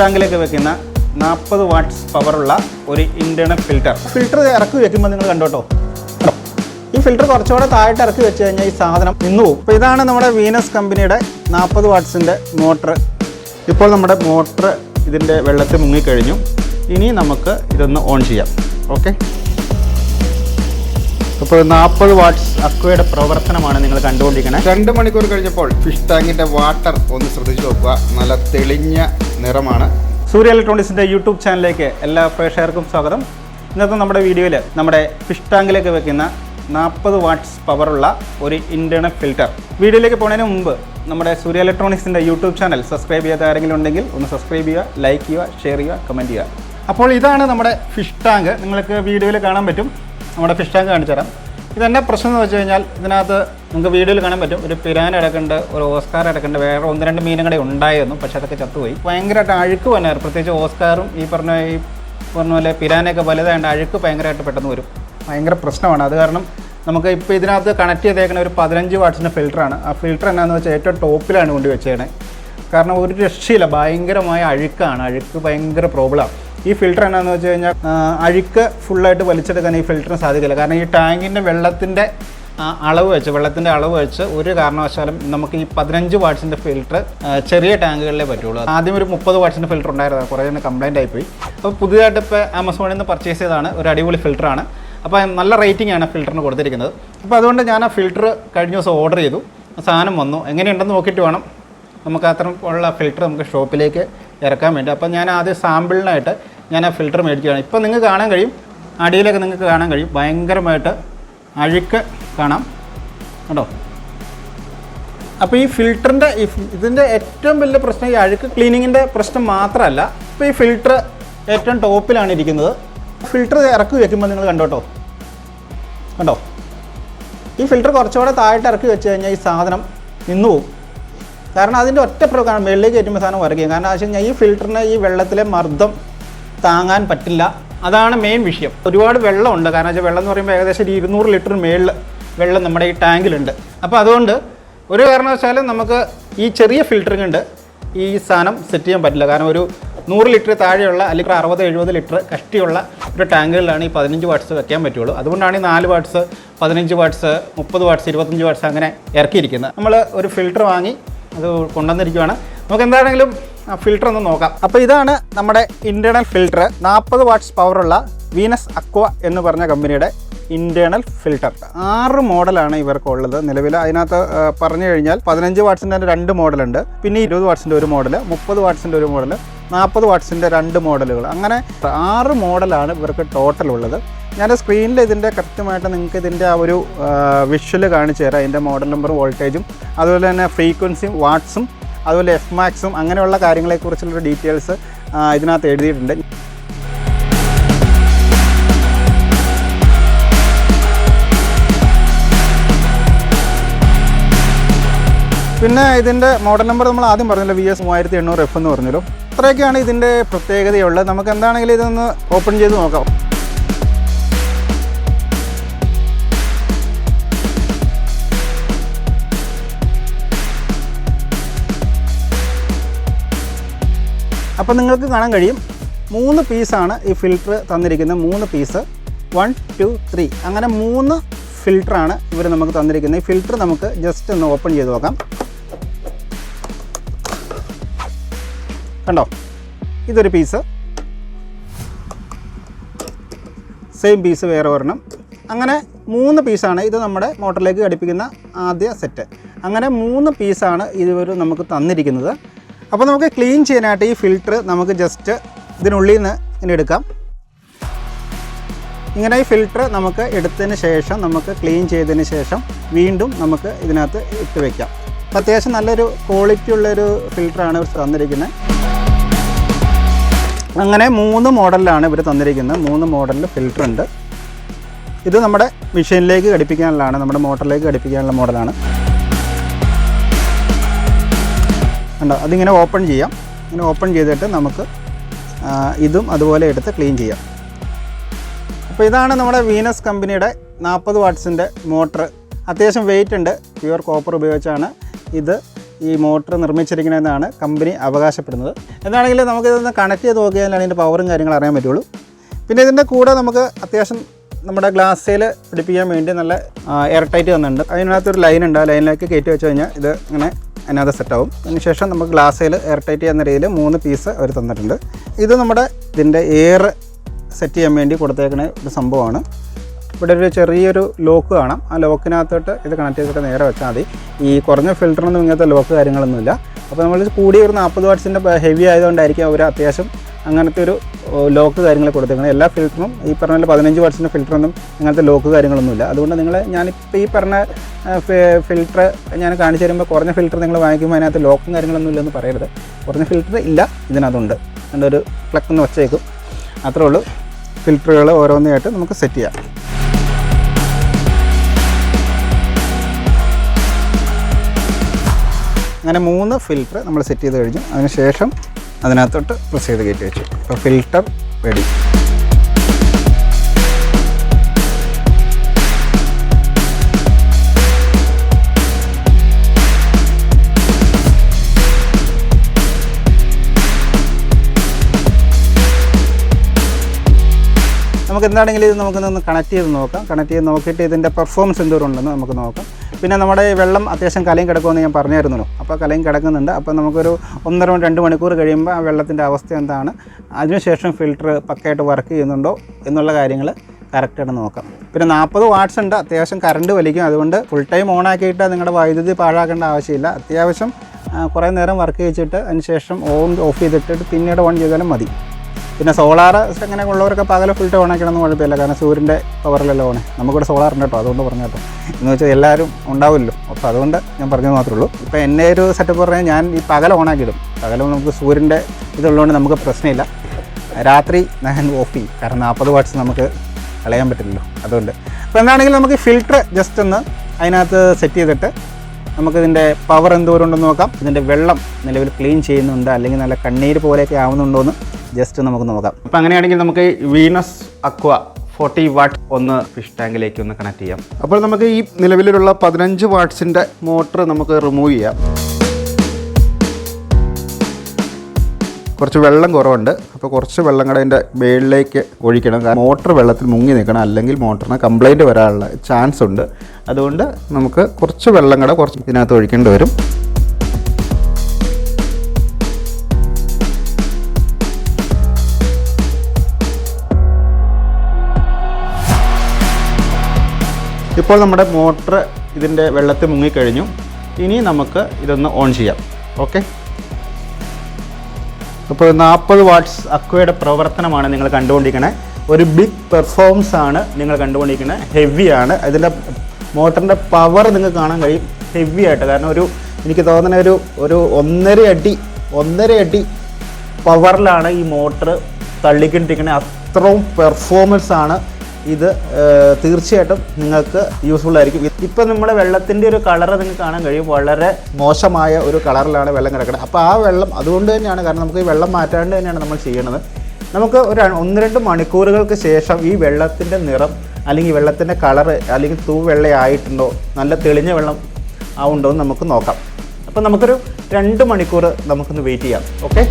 ടാങ്കിലേക്ക് വെക്കുന്ന നാൽപ്പത് വാട്ട്സ് പവറുള്ള ഒരു ഇന്റേണൽ ഫിൽറ്റർ ഫിൽറ്റർ ഇറക്കി വെക്കുമ്പോൾ നിങ്ങൾ കണ്ടോട്ടോ കണ്ടോ? ഈ ഫിൽറ്റർ കുറച്ചുകൂടെ താഴോട്ട് ഇറക്കി വെച്ച് കഴിഞ്ഞാൽ ഈ സാധനം നിന്നു പോകും. അപ്പോൾ ഇതാണ് നമ്മുടെ വീനസ് കമ്പനിയുടെ നാൽപ്പത് വാട്ട്സിന്റെ മോട്ടർ ഇപ്പോൾ നമ്മുടെ മോട്ടർ ഇതിന്റെ വെള്ളത്തിൽ മുങ്ങിക്കഴിഞ്ഞു ഇനി നമുക്ക് ഇതൊന്ന് ഓൺ ചെയ്യാം. ഓക്കെ അപ്പോൾ നാൽപ്പത് വാട്ട്സ് അക്വയുടെ പ്രവർത്തനമാണ് നിങ്ങൾ കണ്ടുകൊണ്ടിരിക്കുന്നത്. രണ്ട് മണിക്കൂർ കഴിഞ്ഞപ്പോൾ ഫിഷ് ടാങ്കിന്റെ വാട്ടർ ഒന്ന് ശ്രദ്ധിച്ചു നോക്കുക. നല്ല തെളിഞ്ഞ നിറമാണ്. സൂര്യ ഇലക്ട്രോണിക്സിന്റെ യൂട്യൂബ് ചാനലിലേക്ക് എല്ലാ പ്രേക്ഷകർക്കും സ്വാഗതം. ഇന്നത്തെ നമ്മുടെ വീഡിയോയിൽ നമ്മുടെ ഫിഷ് ടാങ്കിലേക്ക് വെക്കുന്ന നാൽപ്പത് വാട്ട്സ് പവറുള്ള ഒരു ഇന്റേണൽ ഫിൽറ്റർ വീഡിയോയിലേക്ക് പോകുന്നതിന് മുമ്പ് നമ്മുടെ സൂര്യ ഇലക്ട്രോണിക്സിന്റെ യൂട്യൂബ് ചാനൽ സബ്സ്ക്രൈബ് ചെയ്യാത്ത ആരെങ്കിലും ഉണ്ടെങ്കിൽ ഒന്ന് സബ്സ്ക്രൈബ് ചെയ്യുക ലൈക്ക് ചെയ്യുക ഷെയർ ചെയ്യുക കമന്റ് ചെയ്യുക. അപ്പോൾ ഇതാണ് നമ്മുടെ ഫിഷ് ടാങ്ക്. നിങ്ങൾക്ക് വീഡിയോയിൽ കാണാൻ പറ്റും. നമ്മുടെ ഫിഷ് ടാങ്ക് കാണിച്ചു തരാം ഇതെന്നെ പ്രശ്നം എന്ന് വെച്ച് കഴിഞ്ഞാൽ ഇതിനകത്ത് നിങ്ങൾക്ക് വീഡിയോയിൽ കാണാൻ പറ്റും. ഒരു പിരാൻ അടക്കേണ്ട ഒരു ഓസ്കാർ അടക്കേണ്ട വേറെ ഒന്ന് രണ്ട് മീനുകളെ ഉണ്ടായിരുന്നു പക്ഷെ അതൊക്കെ ചത്തുപോയി. ഭയങ്കരമായിട്ട് അഴുക്ക് വന്നായിരുന്നു. പ്രത്യേകിച്ച് ഓസ്കാറും ഈ പറഞ്ഞ ഈ പറഞ്ഞ പോലെ പിരാനൊക്കെ വലുതായതുകൊണ്ട് അഴുക്ക് ഭയങ്കരമായിട്ട് പെട്ടെന്ന് വരും. ഭയങ്കര പ്രശ്നമാണ്. അത് കാരണം നമുക്ക് ഇപ്പോൾ ഇതിനകത്ത് കണക്ട് ചെയ്തേക്കുന്ന ഒരു പതിനഞ്ച് വാട്ട്സിന്റെ ഫിൽറ്ററാണ് ആ ഫിൽറ്റർ എന്നാന്ന് വെച്ചാൽ ഏറ്റവും ടോപ്പിലാണ് കൊണ്ടുവച്ചേണേ കാരണം ഒരു രക്ഷയില്ല. ഭയങ്കരമായ അഴുക്കാണ്. അഴുക്ക് ഭയങ്കര പ്രോബ്ലമാണ് ഈ ഫിൽറ്റർ എന്നാന്ന് വെച്ച് കഴിഞ്ഞാൽ അഴുക്ക് ഫുള്ളായിട്ട് വലിച്ചെടുക്കാൻ ഈ ഫിൽറ്ററിന് സാധിക്കില്ല. കാരണം ഈ ടാങ്കിന്റെ വെള്ളത്തിന്റെ അളവ് വെച്ച് വെള്ളത്തിന്റെ അളവ് വെച്ച് ഒരു കാരണവശാലും നമുക്ക് ഈ പതിനഞ്ച് വാട്ട്സിന്റെ ഫിൽറ്റർ ചെറിയ ടാങ്കുകളിലേ പറ്റുള്ളൂ. ആദ്യം ഒരു മുപ്പത് വാട്ട്സിന്റെ ഫിൽറ്റർ ഉണ്ടായിരുന്നു കുറേ തന്നെ കംപ്ലൈന്റ് ആയിപ്പോയി. അപ്പോൾ പുതിയതായിട്ട് ഇപ്പോൾ ആമസോണിൽ നിന്ന് പർച്ചേസ് ചെയ്തതാണ്. ഒരു അടിപൊളി ഫിൽറ്ററാണ് അപ്പോൾ നല്ല റേറ്റിംഗ് ആണ് ഫിൽറ്ററിന് കൊടുത്തിരിക്കുന്നത്. അപ്പോൾ അതുകൊണ്ട് ഞാൻ ആ ഫിൽറ്റർ കഴിഞ്ഞ ദിവസം ഓർഡർ ചെയ്തു. സാധനം വന്നു. എങ്ങനെയുണ്ടെന്ന് നോക്കിയിട്ട് വേണം. നമുക്ക് അത്തരം ഉള്ള ഫിൽറ്റർ നമുക്ക് ഷോപ്പിലേക്ക് ഇറക്കാൻ വേണ്ടി. അപ്പോൾ ഞാൻ ആദ്യം സാമ്പിളിനായിട്ട് ഞാൻ ആ ഫിൽറ്റർ മേടിക്കുകയാണ്. ഇപ്പോൾ നിങ്ങൾക്ക് കാണാൻ കഴിയും അടിയിലൊക്കെ നിങ്ങൾക്ക് കാണാൻ കഴിയും. ഭയങ്കരമായിട്ട് അഴുക്ക് കാണാം. കേട്ടോ? അപ്പോൾ ഈ ഫിൽറ്ററിന്റെ ഇതിന്റെ ഏറ്റവും വലിയ പ്രശ്നം ഈ അഴുക്ക് ക്ലീനിങ്ങിന്റെ പ്രശ്നം മാത്രമല്ല ഇപ്പോൾ ഈ ഫിൽറ്റർ ഏറ്റവും ടോപ്പിലാണ് ഇരിക്കുന്നത്. ഫിൽറ്റർ ഇറക്കി വെക്കുമ്പോൾ നിങ്ങൾ കണ്ടോട്ടോ കണ്ടോ? ഈ ഫിൽറ്റർ കുറച്ചുകൂടെ താഴോട്ട് ഇറക്കി വെച്ച് കഴിഞ്ഞാൽ ഈ സാധനം നിന്നു പോകും കാരണം അതിന്റെ ഒറ്റ പ്രകാരം വെള്ളിലേക്ക് കയറ്റുമ്പോൾ സാധനം വരയ്ക്കും കാരണം വെച്ച് കഴിഞ്ഞാൽ ഈ ഫിൽറ്ററിന് ഈ വെള്ളത്തിലെ മർദ്ദം താങ്ങാൻ പറ്റില്ല. അതാണ് മെയിൻ വിഷയം. ഒരുപാട് വെള്ളമുണ്ട്. കാരണം വെച്ചാൽ വെള്ളം എന്ന് പറയുമ്പോൾ ഏകദേശം ഒരു ഇരുന്നൂറ് ലിറ്റർ മേളിൽ വെള്ളം നമ്മുടെ ഈ ടാങ്കിലുണ്ട്. അപ്പോൾ അതുകൊണ്ട് ഒരു കാരണവശാലും നമുക്ക് ഈ ചെറിയ ഫിൽറ്ററിംഗ് ഉണ്ട് ഈ സാധനം സെറ്റ് ചെയ്യാൻ പറ്റില്ല. കാരണം ഒരു നൂറ് ലിറ്റർ താഴെയുള്ള അല്ലെങ്കിൽ അറുപത് എഴുപത് ലിറ്റർ കഷ്ടിയുള്ള ഒരു ടാങ്കുകളിലാണ് ഈ പതിനഞ്ച് വാട്ട്സ് വെക്കാൻ പറ്റുള്ളൂ. അതുകൊണ്ടാണ് ഈ നാല് വാട്ട്സ് പതിനഞ്ച് വാട്ട്സ് മുപ്പത് വാട്ട്സ് ഇരുപത്തഞ്ച് വാട്ട്സ് അങ്ങനെ ഇറക്കിയിരിക്കുന്നത്. നമ്മൾ ഒരു ഫിൽറ്റർ വാങ്ങി അത് കൊണ്ടുവന്നിരിക്കുകയാണ് നമുക്ക് എന്താണെങ്കിലും ഫിൽറ്റർ ഒന്ന് നോക്കാം. അപ്പോൾ ഇതാണ് നമ്മുടെ ഇന്റേർണൽ ഫിൽറ്റർ നാൽപ്പത് വാട്ട്സ് പവറുള്ള വീനസ് അക്വ എന്ന് പറഞ്ഞ കമ്പനിയുടെ ഇന്റേർണൽ ഫിൽറ്റർ ആറ് മോഡലാണ് ഇവർക്കുള്ളത്. നിലവിൽ അതിനകത്ത് പറഞ്ഞു കഴിഞ്ഞാൽ പതിനഞ്ച് വാട്ട്സിന്റെ രണ്ട് മോഡലുണ്ട്. പിന്നെ ഇരുപത് വാട്ട്സിന്റെ ഒരു മോഡൽ മുപ്പത് വാട്ട്സിന്റെ ഒരു മോഡൽ നാൽപ്പത് വാട്ട്സിന്റെ രണ്ട് മോഡലുകൾ. അങ്ങനെ ആറ് മോഡലാണ് ഇവർക്ക് ടോട്ടൽ ഉള്ളത്. ഞാൻ സ്ക്രീനിൽ ഇതിന്റെ കൃത്യമായിട്ട് നിങ്ങൾക്ക് ഇതിന്റെ ആ ഒരു വിഷ്വൽ കാണിച്ചു തരാം. അതിന്റെ മോഡൽ നമ്പറും വോൾട്ടേജും അതുപോലെ തന്നെ ഫ്രീക്വൻസിയും വാട്ട്സും അതുപോലെ എഫ് മാക്സും അങ്ങനെയുള്ള കാര്യങ്ങളെക്കുറിച്ചുള്ള ഡീറ്റെയിൽസ് ഇതിനകത്ത് എഴുതിയിട്ടുണ്ട്. പിന്നെ ഇതിന്റെ മോഡൽ നമ്പർ നമ്മൾ ആദ്യം പറഞ്ഞല്ലോ വി എസ് മൂവായിരത്തി എണ്ണൂറ് എഫ് എന്ന് പറഞ്ഞല്ലോ. അത്രയൊക്കെയാണ് ഇതിന്റെ പ്രത്യേകതയുള്ളത്. നമുക്ക് എന്താണെങ്കിലും ഇതൊന്ന് ഓപ്പൺ ചെയ്ത് നോക്കാം. അപ്പോൾ നിങ്ങൾക്ക് കാണാൻ കഴിയും. മൂന്ന് പീസാണ് ഈ ഫിൽറ്റർ തന്നിരിക്കുന്നത്. മൂന്ന് പീസ് വൺ ടു ത്രീ അങ്ങനെ മൂന്ന് ഫിൽറ്ററാണ് ഇവർ നമുക്ക് തന്നിരിക്കുന്നത്. ഈ ഫിൽറ്റർ നമുക്ക് ജസ്റ്റ് ഒന്ന് ഓപ്പൺ ചെയ്ത് നോക്കാം. കണ്ടോ? ഇതൊരു പീസ് സെയിം പീസ് വേറെ ഒരെണ്ണം. അങ്ങനെ മൂന്ന് പീസാണ് ഇത് നമ്മുടെ മോട്ടറിലേക്ക് ഘടിപ്പിക്കുന്ന ആദ്യ സെറ്റ് അങ്ങനെ മൂന്ന് പീസാണ് ഇതുവരെ നമുക്ക് തന്നിരിക്കുന്നത്. അപ്പോൾ നമുക്ക് ക്ലീൻ ചെയ്യാനായിട്ട് ഈ ഫിൽറ്റർ നമുക്ക് ജസ്റ്റ് ഇതിനുള്ളിൽ നിന്ന് ഇങ്ങനെ എടുക്കാം. ഇങ്ങനെ ഈ ഫിൽറ്റർ നമുക്ക് എടുത്തതിന് ശേഷം നമുക്ക് ക്ലീൻ ചെയ്തതിന് ശേഷം വീണ്ടും നമുക്ക് ഇതിനകത്ത് ഇട്ട് വയ്ക്കാം അത്യാവശ്യം നല്ലൊരു ക്വാളിറ്റി ഉള്ളൊരു ഫിൽറ്ററാണ് ഇവർ തന്നിരിക്കുന്നത്. അങ്ങനെ മൂന്ന് മോഡലിലാണ് ഇവർ തന്നിരിക്കുന്നത്. മൂന്ന് മോഡലിൽ ഫിൽറ്റർ ഉണ്ട്. ഇത് നമ്മുടെ മെഷീനിലേക്ക് ഘടിപ്പിക്കാനുള്ളതാണ് നമ്മുടെ മോട്ടറിലേക്ക് ഘടിപ്പിക്കാനുള്ള മോഡലാണ്. കണ്ടോ? അതിങ്ങനെ ഓപ്പൺ ചെയ്യാം. ഇങ്ങനെ ഓപ്പൺ ചെയ്തിട്ട് നമുക്ക് ഇതും അതുപോലെ എടുത്ത് ക്ലീൻ ചെയ്യാം. അപ്പോൾ ഇതാണ് നമ്മുടെ വീനസ് കമ്പനിയുടെ നാൽപ്പത് വാട്ട്സിന്റെ മോട്ടർ അത്യാവശ്യം വെയിറ്റ് ഉണ്ട്. പ്യുവർ കോപ്പർ ഉപയോഗിച്ചാണ് ഇത് ഈ മോട്ടർ നിർമ്മിച്ചിരിക്കുന്നതെന്നാണ് കമ്പനി അവകാശപ്പെടുന്നത്. എന്താണെങ്കിലും നമുക്കിതൊന്ന് കണക്ട് ചെയ്ത് നോക്കിയാലാണ് ഇതിന്റെ പവറും കാര്യങ്ങളും അറിയാൻ പറ്റുള്ളൂ. പിന്നെ ഇതിന്റെ കൂടെ നമുക്ക് അത്യാവശ്യം നമ്മുടെ ഗ്ലാസ്സിൽ പിടിപ്പിക്കാൻ വേണ്ടി നല്ല എയർ ടൈറ്റ് അതിനകത്ത് ഒരു ലൈൻ ഉണ്ട്. ആ ലൈനിലേക്ക് കയറ്റി വെച്ച് കഴിഞ്ഞാൽ ഇത് ഇങ്ങനെ അതിനകത്ത് സെറ്റാവും അതിനുശേഷം നമുക്ക് ഗ്ലാസ്സിൽ എയർ ടൈറ്റ് ചെയ്യുന്ന രീതിയിൽ മൂന്ന് പീസ് അവർ തന്നിട്ടുണ്ട്. ഇത് നമ്മുടെ ഇതിന്റെ എയർ സെറ്റ് ചെയ്യാൻ വേണ്ടി കൊടുത്തേക്കുന്ന ഒരു സംഭവമാണ്. ഇവിടെ ഒരു ചെറിയൊരു ലോക്ക് കാണാം. ആ ലോക്കിനകത്തോട്ട് ഇത് കണക്ട് ചെയ്തിട്ട് നേരെ വെച്ചാൽ മതി. ഈ കുറഞ്ഞ ഫിൽറ്ററൊന്നും ഇങ്ങനത്തെ ലോക്ക് കാര്യങ്ങളൊന്നുമില്ല. അപ്പോൾ നമ്മൾ കൂടി ഒരു നാൽപ്പത് വാട്ട്സിന്റെ ഹെവി ആയതുകൊണ്ടായിരിക്കും അവർ അത്യാവശ്യം അങ്ങനത്തെ ഒരു ലോക്ക് കാര്യങ്ങൾ കൊടുത്തേക്കുന്നത് എല്ലാ ഫിൽറ്ററും ഈ പറഞ്ഞ പതിനഞ്ച് വാട്ട്സിന്റെ ഫിൽറ്ററൊന്നും അങ്ങനത്തെ ലോക്ക് കാര്യങ്ങളൊന്നുമില്ല. അതുകൊണ്ട് നിങ്ങൾ ഞാനിപ്പോൾ ഈ പറഞ്ഞ ഫിൽറ്റർ ഞാൻ കാണിച്ചു തരുമ്പോൾ കുറഞ്ഞ ഫിൽറ്റർ നിങ്ങൾ വാങ്ങിക്കുമ്പോൾ അതിനകത്ത് ലോക്കും കാര്യങ്ങളൊന്നും ഇല്ലെന്ന് പറയരുത്. കുറഞ്ഞ ഫിൽറ്റർ ഇല്ല ഇതിനകത്തുണ്ട്. അതിന്റെ ഒരു പ്ലക്ക് ഒന്ന് വെച്ചേക്കും. അത്രേ ഉള്ളൂ. ഫിൽറ്ററുകൾ ഓരോന്നായിട്ട് നമുക്ക് സെറ്റ് ചെയ്യാം. അങ്ങനെ മൂന്ന് ഫിൽറ്റർ നമ്മൾ സെറ്റ് ചെയ്ത് കഴിഞ്ഞു. അതിനുശേഷം അതിനകത്തോട്ട് പ്രസ് ചെയ്ത് കയറ്റി വെച്ചു. അപ്പോൾ ഫിൽട്ടർ റെഡി നമുക്ക് എന്താണെങ്കിലും ഇത് നമുക്കൊന്ന് കണക്ട് ചെയ്ത് നോക്കാം. കണക്ട് ചെയ്ത് നോക്കിയിട്ട് ഇതിന്റെ പെർഫോമൻസ് എന്തോരം ഉണ്ടെന്ന് നമുക്ക് നോക്കാം. പിന്നെ നമ്മുടെ വെള്ളം അത്യാവശ്യം കലയും കിടക്കുമെന്ന് ഞാൻ പറഞ്ഞായിരുന്നല്ലോ. അപ്പോൾ കലയും കിടക്കുന്നുണ്ട്. അപ്പോൾ നമുക്കൊരു ഒന്നര രണ്ട് മണിക്കൂർ കഴിയുമ്പോൾ ആ വെള്ളത്തിന്റെ അവസ്ഥ എന്താണ്? അതിനുശേഷം ഫിൽറ്റർ പക്കയായിട്ട് വർക്ക് ചെയ്യുന്നുണ്ടോ എന്നുള്ള കാര്യങ്ങൾ കറക്റ്റായിട്ട് നോക്കാം. പിന്നെ നാൽപ്പത് വാട്ട്സ് ഉണ്ട്. അത്യാവശ്യം കറണ്ട് വലിക്കും. അതുകൊണ്ട് ഫുൾ ടൈം ഓൺ ആക്കിയിട്ട് നിങ്ങളുടെ വൈദ്യുതി പാഴാക്കേണ്ട ആവശ്യമില്ല. അത്യാവശ്യം കുറേ നേരം വർക്ക് ചെയ്യിച്ചിട്ട് അതിനുശേഷം ഓൺ ഓഫ് ചെയ്തിട്ടിട്ട് പിന്നീട് ഓൺ ചെയ്താലും മതി. പിന്നെ സോളാർ അങ്ങനെ ഉള്ളവരൊക്കെ പകല ഫുൾ ടൈം ഓണാക്കണമെന്ന് കുഴപ്പമില്ല. കാരണം സൂര്യന്റെ പവറിലല്ലോ ഓണേ നമുക്കിവിടെ സോളാർ ഉണ്ട് കേട്ടോ. അതുകൊണ്ട് പറഞ്ഞു കേട്ടോ എന്ന് വെച്ചാൽ എല്ലാവരും ഉണ്ടാവുമല്ലോ അപ്പോൾ അതുകൊണ്ട് ഞാൻ പറഞ്ഞത് മാത്രമേ ഉള്ളൂ. ഇപ്പോൾ എന്റെ ഒരു സെറ്റപ്പ് പറഞ്ഞാൽ ഞാൻ ഈ പകല ഓണാക്കിയിടും പകല നമുക്ക് സൂര്യന്റെ ഇതുള്ളതുകൊണ്ട് നമുക്ക് പ്രശ്നമില്ല. രാത്രി ഞാൻ ഓഫ് ചെയ്യും. കാരണം നാൽപ്പത് വാട്ട്സ് നമുക്ക് കളയാൻ പറ്റില്ലല്ലോ. അതുകൊണ്ട്. അപ്പോൾ എന്താണെങ്കിലും നമുക്ക് ഫിൽറ്റർ ജസ്റ്റ് ഒന്ന് അതിനകത്ത് സെറ്റ് ചെയ്തിട്ട് നമുക്കിതിന്റെ പവർ എന്തോരം ഉണ്ടെന്ന് നോക്കാം. ഇതിന്റെ വെള്ളം നിലവിൽ ക്ലീൻ ചെയ്യുന്നുണ്ട്. അല്ലെങ്കിൽ നല്ല കണ്ണീര് പോലെയൊക്കെ ആവുന്നുണ്ടോ എന്ന് ജസ്റ്റ് നമുക്ക് നോക്കാം. അപ്പം അങ്ങനെയാണെങ്കിൽ നമുക്ക് വീനസ് അക്വ ഫോർട്ടി വാട്ട് ഒന്ന് ഫിഷ് ടാങ്കിലേക്ക് ഒന്ന് കണക്ട് ചെയ്യാം. അപ്പോൾ നമുക്ക് ഈ നിലവിലുള്ള പതിനഞ്ച് വാട്ട്സിന്റെ മോട്ടർ നമുക്ക് റിമൂവ് ചെയ്യാം. കുറച്ച് വെള്ളം കുറവുണ്ട്. അപ്പോൾ കുറച്ച് വെള്ളം കൂടെ അതിന്റെ മേളിലേക്ക് ഒഴിക്കണം. കാരണം മോട്ടർ വെള്ളത്തിൽ മുങ്ങി നിൽക്കണം. അല്ലെങ്കിൽ മോട്ടറിന് കംപ്ലൈന്റ് വരാനുള്ള ചാൻസ് ഉണ്ട്. അതുകൊണ്ട് നമുക്ക് കുറച്ച് വെള്ളം കൂടെ കുറച്ച് ഇതിനകത്ത് ഒഴിക്കേണ്ടി വരും. ഇപ്പോൾ നമ്മുടെ മോട്ടർ ഇതിന്റെ വെള്ളത്തിൽ മുങ്ങിക്കഴിഞ്ഞു. ഇനി നമുക്ക് ഇതൊന്ന് ഓൺ ചെയ്യാം. ഓക്കെ? അപ്പോൾ നാൽപ്പത് വാട്ട്സ് അക്വയുടെ പ്രവർത്തനമാണ് നിങ്ങൾ കണ്ടുകൊണ്ടിരിക്കുന്നത് ഒരു ബിഗ് പെർഫോമൻസ് ആണ് നിങ്ങൾ കണ്ടുകൊണ്ടിരിക്കുന്നത് ഹെവിയാണ് ഇതിന്റെ മോട്ടറിന്റെ പവർ നിങ്ങൾക്ക് കാണാൻ കഴിയും. ഹെവി ആയിട്ട്. കാരണം ഒരു എനിക്ക് തോന്നുന്ന ഒരു ഒരു ഒന്നര അടി ഒന്നര അടി പവറിലാണ് ഈ മോട്ടർ തള്ളിക്കൊണ്ടിരിക്കുന്നത് അത്രയും പെർഫോമൻസ് ആണ് ഇത് തീർച്ചയായിട്ടും നിങ്ങൾക്ക് യൂസ്ഫുൾ ആയിരിക്കും. ഇപ്പം നമ്മുടെ വെള്ളത്തിന്റെ ഒരു കളർ നിങ്ങൾക്ക് കാണാൻ കഴിയും. വളരെ മോശമായ ഒരു കളറിലാണ് വെള്ളം കിടക്കുന്നത്. അപ്പോൾ ആ വെള്ളം അതുകൊണ്ട് തന്നെയാണ് കാരണം നമുക്ക് ഈ വെള്ളം മാറ്റാണ്ട് തന്നെയാണ് നമ്മൾ ചെയ്യണത്. നമുക്ക് ഒരു ഒന്ന് രണ്ട് മണിക്കൂറുകൾക്ക് ശേഷം ഈ വെള്ളത്തിന്റെ നിറം അല്ലെങ്കിൽ വെള്ളത്തിന്റെ കളറ് അല്ലെങ്കിൽ തൂവെള്ളയായിട്ടുണ്ടോ നല്ല തെളിഞ്ഞ വെള്ളം ആവുണ്ടോ എന്ന് നമുക്ക് നോക്കാം. അപ്പോൾ നമുക്കൊരു രണ്ട് മണിക്കൂർ നമുക്കൊന്ന് വെയിറ്റ് ചെയ്യാം. ഓക്കെ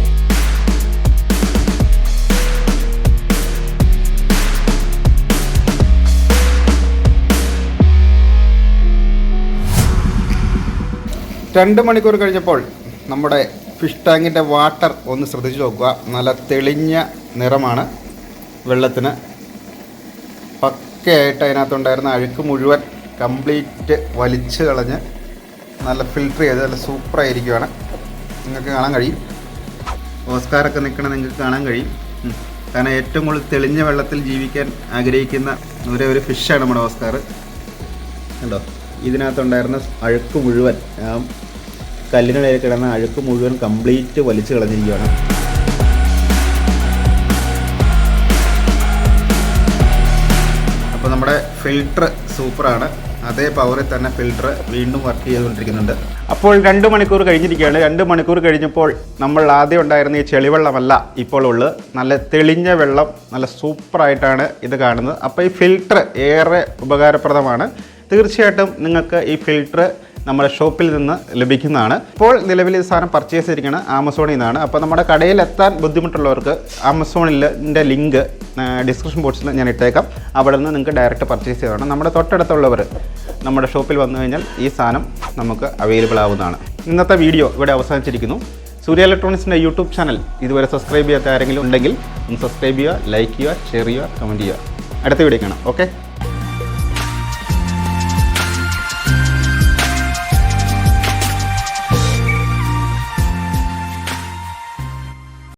രണ്ട് മണിക്കൂർ കഴിഞ്ഞപ്പോൾ നമ്മുടെ ഫിഷ് ടാങ്കിന്റെ വാട്ടർ ഒന്ന് ശ്രദ്ധിച്ചു നോക്കുക. നല്ല തെളിഞ്ഞ നിറമാണ് വെള്ളത്തിന്. പക്കയായിട്ട് അതിനകത്തുണ്ടായിരുന്ന അഴുക്ക് മുഴുവൻ കംപ്ലീറ്റ് വലിച്ചു കളഞ്ഞ് നല്ല ഫിൽറ്റർ ചെയ്ത് നല്ല സൂപ്പറായിരിക്കുവാണ് നിങ്ങൾക്ക് കാണാൻ കഴിയും. ഓസ്കാറൊക്കെ നിൽക്കണ നിങ്ങൾക്ക് കാണാൻ കഴിയും. കാരണം ഏറ്റവും കൂടുതൽ തെളിഞ്ഞ വെള്ളത്തിൽ ജീവിക്കാൻ ആഗ്രഹിക്കുന്ന ഒരേ ഒരു ഫിഷാണ് നമ്മുടെ ഓസ്കാർ കണ്ടോ? ഇതിനകത്തുണ്ടായിരുന്ന അഴുക്ക് മുഴുവൻ കല്ലിനിടയിൽ കിടന്ന അഴുക്ക് മുഴുവൻ കംപ്ലീറ്റ് വലിച്ചു കളഞ്ഞിരിക്കുകയാണ്. അപ്പോൾ നമ്മുടെ ഫിൽട്ടർ സൂപ്പറാണ്. അതേ പവറിൽ തന്നെ ഫിൽട്ടർ വീണ്ടും വർക്ക് ചെയ്തുകൊണ്ടിരിക്കുന്നുണ്ട്. അപ്പോൾ രണ്ട് മണിക്കൂർ കഴിഞ്ഞിരിക്കുകയാണ്. രണ്ട് മണിക്കൂർ കഴിഞ്ഞപ്പോൾ നമ്മൾ ആദ്യം ഉണ്ടായിരുന്ന ഈ ചെളിവെള്ളമല്ല ഇപ്പോൾ ഉള്ളത്. നല്ല തെളിഞ്ഞ വെള്ളം നല്ല സൂപ്പറായിട്ടാണ് ഇത് കാണുന്നത്. അപ്പോൾ ഈ ഫിൽട്ടർ ഏറെ ഉപകാരപ്രദമാണ്. തീർച്ചയായിട്ടും നിങ്ങൾക്ക് ഈ ഫിൽട്ടർ നമ്മുടെ ഷോപ്പിൽ നിന്ന് ലഭിക്കുന്നതാണ്. ഇപ്പോൾ നിലവിൽ ഈ സാധനം പർച്ചേസ് ചെയ്തിരിക്കുന്നത് ആമസോണിൽ നിന്നാണ്. അപ്പോൾ നമ്മുടെ കടയിൽ എത്താൻ ബുദ്ധിമുട്ടുള്ളവർക്ക് ആമസോണിന്റെ ലിങ്ക് ഡിസ്ക്രിപ്ഷൻ ബോക്സിൽ ഞാൻ ഇട്ടേക്കാം. അവിടെ നിന്ന് നിങ്ങൾക്ക് ഡയറക്റ്റ് പർച്ചേസ് ചെയ്തതാണ്. നമ്മുടെ തൊട്ടടുത്തുള്ളവർ നമ്മുടെ ഷോപ്പിൽ വന്നു കഴിഞ്ഞാൽ ഈ സാധനം നമുക്ക് അവൈലബിൾ ആവുന്നതാണ്. ഇന്നത്തെ വീഡിയോ ഇവിടെ അവസാനിച്ചിരിക്കുന്നു. സൂര്യ ഇലക്ട്രോണിക്സിന്റെ യൂട്യൂബ് ചാനൽ ഇതുവരെ സബ്സ്ക്രൈബ് ചെയ്യാത്ത ആരെങ്കിലും ഉണ്ടെങ്കിൽ ഒന്ന് സബ്സ്ക്രൈബ് ചെയ്യുക ലൈക്ക് ചെയ്യുക ഷെയർ ചെയ്യുക കമന്റ് ചെയ്യുക. അടുത്ത വീഡിയോ കാണാം. ഓക്കെ